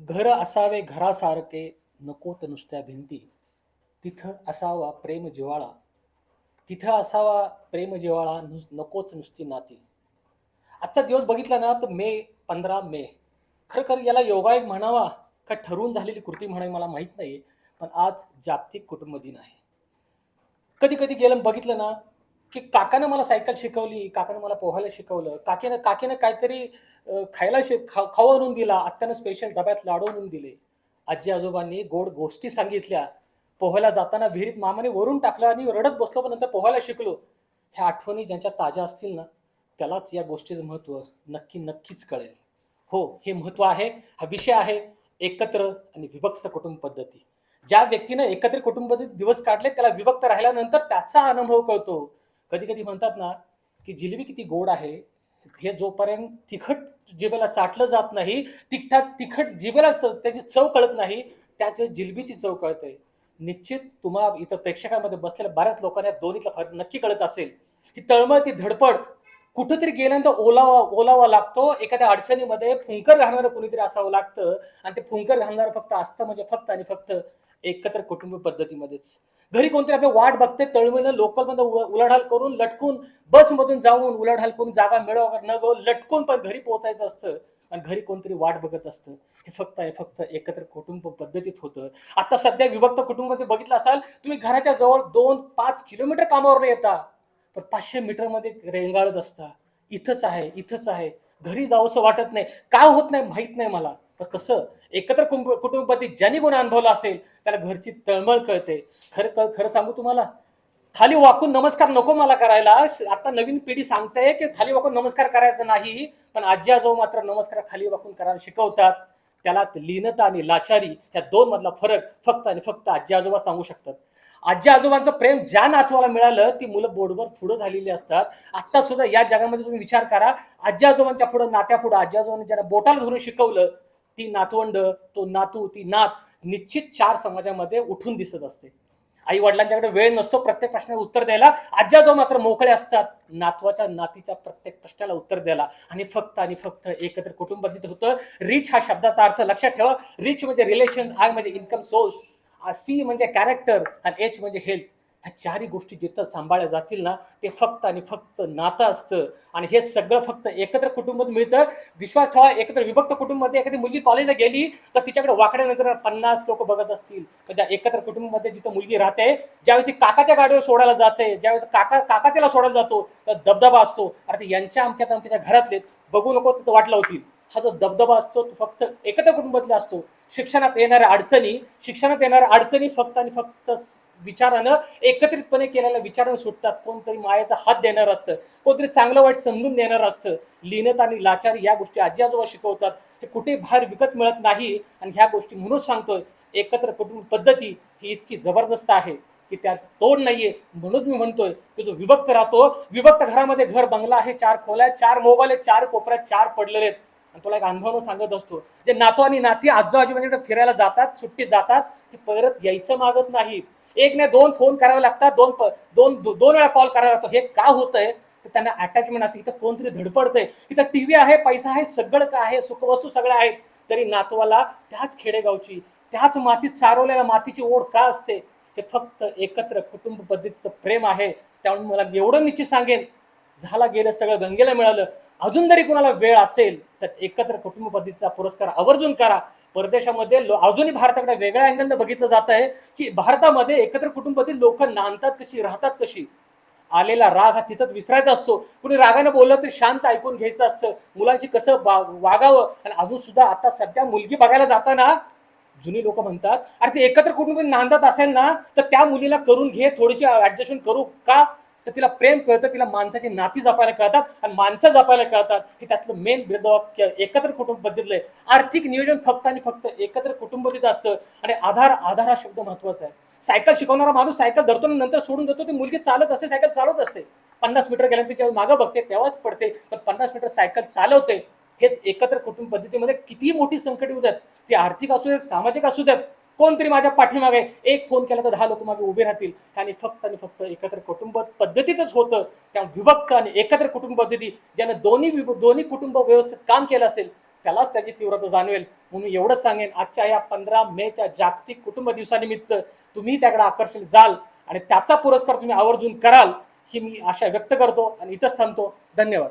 घर असावे घरासारखे नकोत नुसत्या भिंती. तिथं असावा प्रेम जिव्हाळा. तिथं असावा प्रेम जिवाळा नुस नकोच नुसती नाती. आजचा दिवस बघितला ना तर मे पंधरा मे. खरं खर याला योगायोग म्हणावा का ठरवून झालेली कृती म्हणावी मला माहीत नाही पण आज जागतिक कुटुंब दिन आहे. कधी कधी गेलं बघितलं ना की काकानं मला सायकल शिकवली काकानं मला पोहायला शिकवलं काकीनं काकीनं काहीतरी खायला शिक खा खाऊ आणून दिला आत्यानं स्पेशल डब्यात लाडू आणून दिले. आजी आजोबांनी गोड गोष्टी सांगितल्या. पोहायला जाताना विहिरीत मामाने वरून टाकलं आणि रडत बसलो पण नंतर पोहायला शिकलो. ह्या आठवणी ज्यांच्या ताज्या असतील ना त्यालाच या गोष्टीचं महत्त्व नक्की नक्कीच कळेल. हो हे महत्त्व आहे हा विषय आहे एकत्र आणि विभक्त कुटुंब पद्धती. ज्या व्यक्तीनं एकत्र कुटुंब दिवस काढले त्याला विभक्त राहिल्यानंतर त्याचा अनुभव कळतो. कधी कधी म्हणतात ना की जिलेबी किती गोड आहे हे जोपर्यंत तिखट जिभेला चाटलं जात नाही तिखटात तिखट जिभेला त्याची चव कळत नाही त्याच वेळेस जिलबीची चव कळते. निश्चित तुम्हा इथं प्रेक्षकांमध्ये बसलेल्या बऱ्याच लोकांना दोन्हीतला फरक नक्की कळत असेल ही तळमळ ती धडपड कुठंतरी गेल्यानंतर ओलावा ओलावा लागतो एखाद्या अडचणीमध्ये फुंकर घालणारं कुणीतरी असावं लागतं आणि ते फुंकर घालणारं फक्त असतं म्हणजे फक्त आणि फक्त एकत्र कुटुंब पद्धतीमध्येच. घरी कोणतरी आपली वाट बघते तळमळीनं लोकलमध्ये उलाढाल करून लटकून बसमधून जाऊन उलाढाल करून जागा मिळव न गो लटकून पण घरी पोहोचायचं असतं. आणि घरी कोणतरी वाट बघत असतं. हे फक्त आणि फक्त एकत्र कुटुंब पद्धतीत होतं. आता सध्या विभक्त कुटुंबामध्ये बघितलं असाल तुम्ही घराच्या जवळ दोन पाच किलोमीटर कामावर येता पण पाचशे मीटरमध्ये रेंगाळत असता. इथंच आहे इथंच आहे. घरी जावंसं वाटत नाही. का होत नाही माहीत नाही मला. तर कसं एकत्र कुंभ- ज्यांनी गुण अनुभवला असेल त्याला घरची तळमळ कळते. खरं खरं सांगू तुम्हाला? खाली वाकून नमस्कार नको मला करायला. आता नवीन पिढी सांगते की खाली वाकून नमस्कार करायचा नाही पण आजी आजोबा मात्र नमस्कार खाली वाकून करायला शिकवतात. त्याला लीनता आणि लाचारी या दोन मधला फरक फक्त आणि फक्त आजी आजोबा सांगू शकतात. आजी आजोबांचं प्रेम ज्या नातवाला मिळालं ती मुलं बोर्डवर पुढे झालेली असतात. आता सुद्धा या जगामध्ये तुम्ही विचार करा आजी आजोबांच्या पुढे नात्या पुढे आजी आजोबांनी ज्यांना बोटाला धरून शिकवलं ती नातवंड तो नातू ती नात निश्चित चार समाजामध्ये उठून दिसत असते. आई वडिलांच्याकडे वेळ नसतो प्रत्येक प्रश्नाला उत्तर द्यायला. आजी मात्र मोकळे असतात नातवाच्या नातीच्या प्रत्येक प्रश्नाला उत्तर द्यायला. आणि फक्त आणि फक्त एकत्र कुटुंब होतं रिच हा शब्दाचा अर्थ लक्षात ठेवा. रिच म्हणजे रिलेशन आय म्हणजे इन्कम सोर्स सी म्हणजे कॅरेक्टर आणि एच म्हणजे हेल्थ ह्या चारही गोष्टी जिथं सांभाळल्या जातील ना ते फक्त आणि फक्त नातं असतं. आणि हे सगळं फक्त एकत्र कुटुंबात मिळतं. विश्वास ठेवा एकत्र विभक्त कुटुंबामध्ये एखादी मुलगी कॉलेजला गेली तर तिच्याकडे वाकड्यानंतर पन्नास लोक बघत असतील. तर त्या एकत्र कुटुंबामध्ये जिथं मुलगी राहते ज्यावेळी ती काकाच्या गाडीवर सोडायला जाते ज्यावेळेस काका काका त्याला सोडायला जातो तर दबदबा असतो. अरे ते यांच्या अमक्यात अमक्याच्या घरातले बघू नको तिथं वाटला होतील हा जो दबदबा असतो तो फक्त एकत्र कुटुंबातला असतो. शिक्षणात येणाऱ्या अडचणी शिक्षणात येणाऱ्या अडचणी फक्त आणि फक्त विचारानं एकत्रितपणे केलेल्या विचारानं सुटतात. कोणतरी मायाचा हात देणार असतं कोणतरी चांगलं वाईट समजून देणार असतं. लिहिणत आणि लाचारी या गोष्टी आजी आजोबा शिकवतात. हे कुठे बाहेर विकत मिळत नाही आणि ह्या गोष्टी म्हणून सांगतोय एकत्र कुटुंब पद्धती ही इतकी जबरदस्त आहे की त्यात तोड नाहीये. म्हणून मी म्हणतोय की जो विभक्त राहतो विभक्त घरामध्ये घर बंगला आहे चार खोल्या चार मोबाईल आहेत चार कोपऱ्यात चार पडलेले आहेत. आणि तुला एक अनुभव सांगत असतो. जे नातू आणि नाती आजो आजोबांकडे म्हणजे फिरायला जातात सुट्टीत जातात ते परत यायचं मागत नाहीत. एक नाही दोन फोन करावे लागतात दोन दोन दोन वेळा कॉल करावा लागतो. हे का होतंय? तर त्यांना अटॅचमेंट असते. इथं कोणतरी धडपडतंय. इथं टीव्ही आहे पैसा आहे सगळं काय आहे सुखवस्तू सगळ्या आहेत. तरी नातवाला त्याच खेडेगावची त्याच मातीत सारवलेल्या मातीची ओढ का असते? हे फक्त एकत्र कुटुंब पद्धतीचं प्रेम आहे. त्यामुळे मला एवढं निश्चित सांगेन. झाला गेलं सगळं गंगेला मिळालं. अजून जरी कुणाला वेळ असेल तर एकत्र कुटुंब पद्धतीचा पुरस्कार आवर्जून करा. परदेशामध्ये अजूनही भारताकडे वेगळ्या अँगलनं बघितलं जात आहे की भारतामध्ये एकत्र कुटुंबातील लोक नांदतात कशी राहतात कशी? आलेला राग हा तिथंच विसरायचा असतो. कुणी रागाने बोललं तरी शांत ऐकून घ्यायचं असतं. मुलांशी कसं वागावं? आणि अजून सुद्धा आता सध्या मुलगी बघायला जाताना जुनी लोक म्हणतात अरे ते एकत्र कुटुंब नांदत असेल ना तर त्या मुलीला करून घे थोडीशी ऍडजस्टमेंट करू का? तर तिला प्रेम कळतं तिला माणसाची नाती जपायला कळतात आणि माणसं जपायला कळतात. हे त्यातलं मेन भेदभाव एकत्र कुटुंब पद्धतीतलं आहे आर्थिक नियोजन फक्त आणि फक्त एकत्र कुटुंब तिथं असतं. आणि आधार आधार हा शब्द महत्त्वाचा आहे. सायकल शिकवणारा माणूस सायकल धरतो आणि नंतर सोडून देतो. ती मुलगी चालत असते सायकल चालवत असते. पन्नास मीटर गेल्यानंतर जेव्हा मागं बघते तेव्हाच पडते. पण पन्नास मीटर सायकल चालवते हेच एकत्र कुटुंब पद्धतीमध्ये किती मोठी संकट येऊ द्यात. ती आर्थिक असू द्यात सामाजिक असू द्यात. कोणतरी माझ्या पाठीमागे एक फोन केला तर दहा लोक मागे उभे राहतील. आणि फक्त आणि फक्त एकत्र कुटुंब पद्धतीच होतं. त्या विभक्त आणि एकत्र कुटुंब पद्धती ज्यानं दोन्ही दोन्ही कुटुंब व्यवस्थित काम केलं असेल त्यालाच त्याची तीव्रता जाणवेल. म्हणून एवढंच सांगेन आजच्या या पंधरा मेच्या जागतिक कुटुंब दिवसानिमित्त तुम्ही त्याकडे आकर्षित जाल आणि त्याचा पुरस्कार तुम्ही आवर्जून कराल ही मी आशा व्यक्त करतो आणि इथंच थांबतो. धन्यवाद.